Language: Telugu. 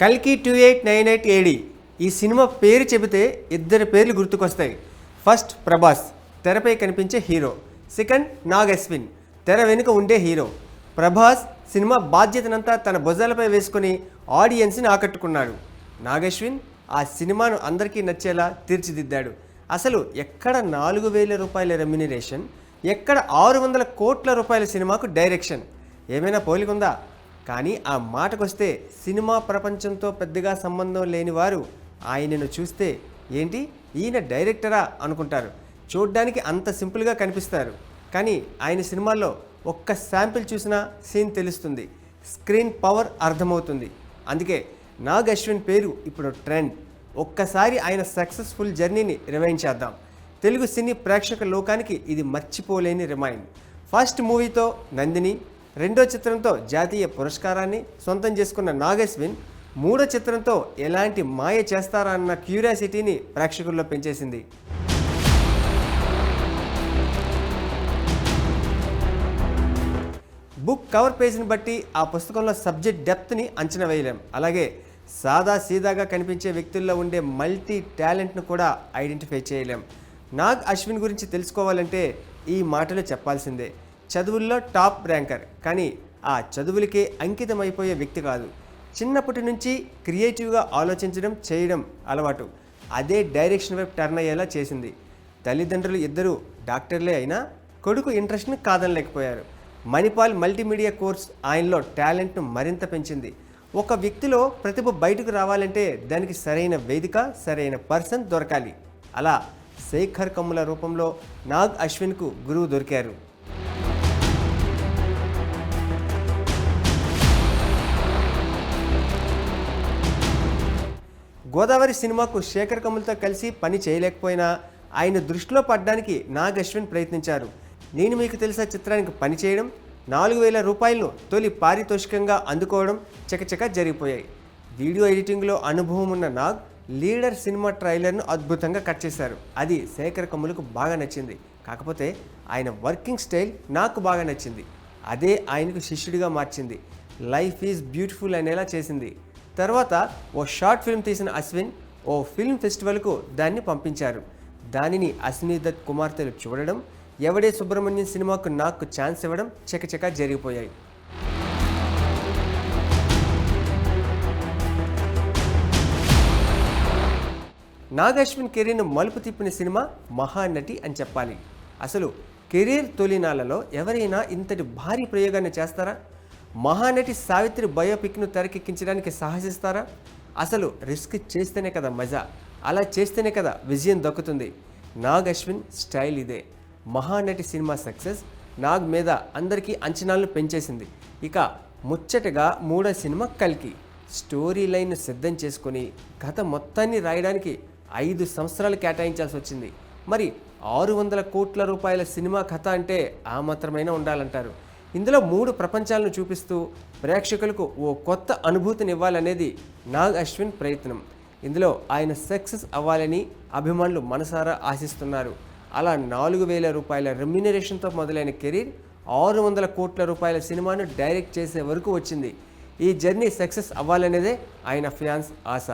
కల్కి two eight nine eight AD. ఈ సినిమా పేరు చెబితే ఇద్దరు పేర్లు గుర్తుకొస్తాయి. ఫస్ట్ ప్రభాస్ తెరపై కనిపించే హీరో. సెకండ్ నాగ్ అశ్విన్ తెర వెనుక ఉండే హీరో. ప్రభాస్ సినిమా బాధ్యతనంతా తన భుజాలపై వేసుకుని ఆడియన్స్ని ఆకట్టుకున్నాడు. నాగశ్విన్ ఆ సినిమాను అందరికీ నచ్చేలా తీర్చిదిద్దాడు. అసలు ఎక్కడ నాలుగు వేల రూపాయల రెమ్యునరేషన్? ఎక్కడ ఆరు వందల కోట్ల రూపాయల సినిమాకు డైరెక్షన్? ఏమైనా పోలికుందా? కానీ ఆ మాటకొస్తే సినిమా ప్రపంచంతో పెద్దగా సంబంధం లేని వారు ఆయనను చూస్తే ఏంటి? ఈయన డైరెక్టరా అనుకుంటారు. చూడ్డానికి అంత సింపుల్గా కనిపిస్తారు. కానీ ఆయన సినిమాల్లో ఒక్క శాంపిల్ చూసినా సీన్ తెలుస్తుంది. స్క్రీన్ పవర్ అర్థమవుతుంది. అందుకే నాగ్ అశ్విన్ పేరు ఇప్పుడు ట్రెండ్. ఒక్కసారి ఆయన సక్సెస్ఫుల్ జర్నీని రిమైండ్ చేద్దాం. తెలుగు సినీ ప్రేక్షక లోకానికి ఇది మర్చిపోలేని రిమైండ్. ఫస్ట్ మూవీతో నందిని రెండో చిత్రంతో జాతీయ పురస్కారాన్ని సొంతం చేసుకున్న నాగశ్విన్ మూడో చిత్రంతో ఎలాంటి మాయ చేస్తారా అన్న క్యూరియాసిటీని ప్రేక్షకుల్లో పెంచేసింది. బుక్ కవర్ పేజ్ని బట్టి ఆ పుస్తకంలో సబ్జెక్ట్ డెప్త్ని అంచనా వేయలేం. అలాగే సాదా సీదాగా కనిపించే వ్యక్తుల్లో ఉండే మల్టీ టాలెంట్ను కూడా ఐడెంటిఫై చేయలేం. నాగ్ అశ్విన్ గురించి తెలుసుకోవాలంటే ఈ మాటలు చెప్పాల్సిందే. చదువుల్లో టాప్ ర్యాంకర్. కానీ ఆ చదువులకే అంకితమైపోయే వ్యక్తి కాదు. చిన్నప్పటి నుంచి క్రియేటివ్గా ఆలోచించడం చేయడం అలవాటు. అదే డైరెక్షన్ వైపు టర్న్ అయ్యేలా చేసింది. తల్లిదండ్రులు ఇద్దరూ డాక్టర్లే అయినా కొడుకు ఇంట్రెస్ట్ని కాదనలేకపోయారు. మణిపాల్ మల్టీమీడియా కోర్స్ ఆయనలో టాలెంట్ను మరింత పెంచింది. ఒక వ్యక్తిలో ప్రతిభ బయటకు రావాలంటే దానికి సరైన వేదిక సరైన పర్సన్ దొరకాలి. అలా శేఖర్ కమ్ముల రూపంలో నాగ్ అశ్విన్కు గురువు దొరికారు. గోదావరి సినిమాకు శేఖర్ కమల్తో కలిసి పని చేయలేకపోయినా ఆయన దృష్టిలో పడడానికి నాగ్ అశ్విన్ ప్రయత్నించారు. నేను మీకు తెలిసే చిత్రానికి పని చేయడం నాలుగు వేల రూపాయలను తొలి పారితోషికంగా అందుకోవడం చకచక జరిగిపోయాయి. వీడియో ఎడిటింగ్లో అనుభవం ఉన్న నాగ్ లీడర్ సినిమా ట్రైలర్ను అద్భుతంగా కట్ చేశారు. అది శేఖర్ కమ్ములకు బాగా నచ్చింది. కాకపోతే ఆయన వర్కింగ్ స్టైల్ నాకు బాగా నచ్చింది. అదే ఆయనకు శిష్యుడిగా మార్చింది. లైఫ్ ఈజ్ బ్యూటిఫుల్ అనేలా చేసింది. తర్వాత ఓ షార్ట్ ఫిల్మ్ తీసిన అశ్విన్ ఓ ఫిల్మ్ ఫెస్టివల్కు దాన్ని పంపించారు. దానిని అశ్విని దత్ కుమార్తెలు చూడడం ఎవడే సుబ్రహ్మణ్యం సినిమాకు నాకు ఛాన్స్ ఇవ్వడం చకచకా జరిగిపోయాయి. నాగశ్విన్ కెరీర్ను మలుపు తిప్పిన సినిమా మహానటి అని చెప్పాలి. అసలు కెరీర్ తొలినాలలో ఎవరైనా ఇంతటి భారీ ప్రయోగాన్ని చేస్తారా? మహానటి సావిత్రి బయోపిక్ను తెరకెక్కించడానికి సాహసిస్తారా? అసలు రిస్క్ చేస్తేనే కదా మజా అలా చేస్తేనే కదా విజయం దక్కుతుంది. నాగ్ అశ్విన్ స్టైల్ ఇదే. మహానటి సినిమా సక్సెస్ నాగ్ మీద అందరికీ అంచనాలను పెంచేసింది. ఇక ముచ్చటగా మూడో సినిమా కల్కి. స్టోరీ లైన్ సిద్ధం చేసుకొని కథ మొత్తాన్ని రాయడానికి ఐదు సంవత్సరాలు కేటాయించాల్సి వచ్చింది మరి ఆరు వందల కోట్ల రూపాయల సినిమా కథ అంటే ఆ మాత్రమైనా ఉండాలంటారు. ఇందులో మూడు ప్రపంచాలను చూపిస్తూ ప్రేక్షకులకు ఓ కొత్త అనుభూతిని ఇవ్వాలనేది నాగ్ అశ్విన్ ప్రయత్నం. ఇందులో ఆయన సక్సెస్ అవ్వాలని అభిమానులు మనసారా ఆశిస్తున్నారు. అలా నాలుగు వేల రూపాయల రెమ్యునరేషన్తో మొదలైన కెరీర్ ఆరు వందల కోట్ల రూపాయల సినిమాను డైరెక్ట్ చేసే వరకు వచ్చింది. ఈ జర్నీ సక్సెస్ అవ్వాలనేదే ఆయన ఫ్యాన్స్ ఆశ.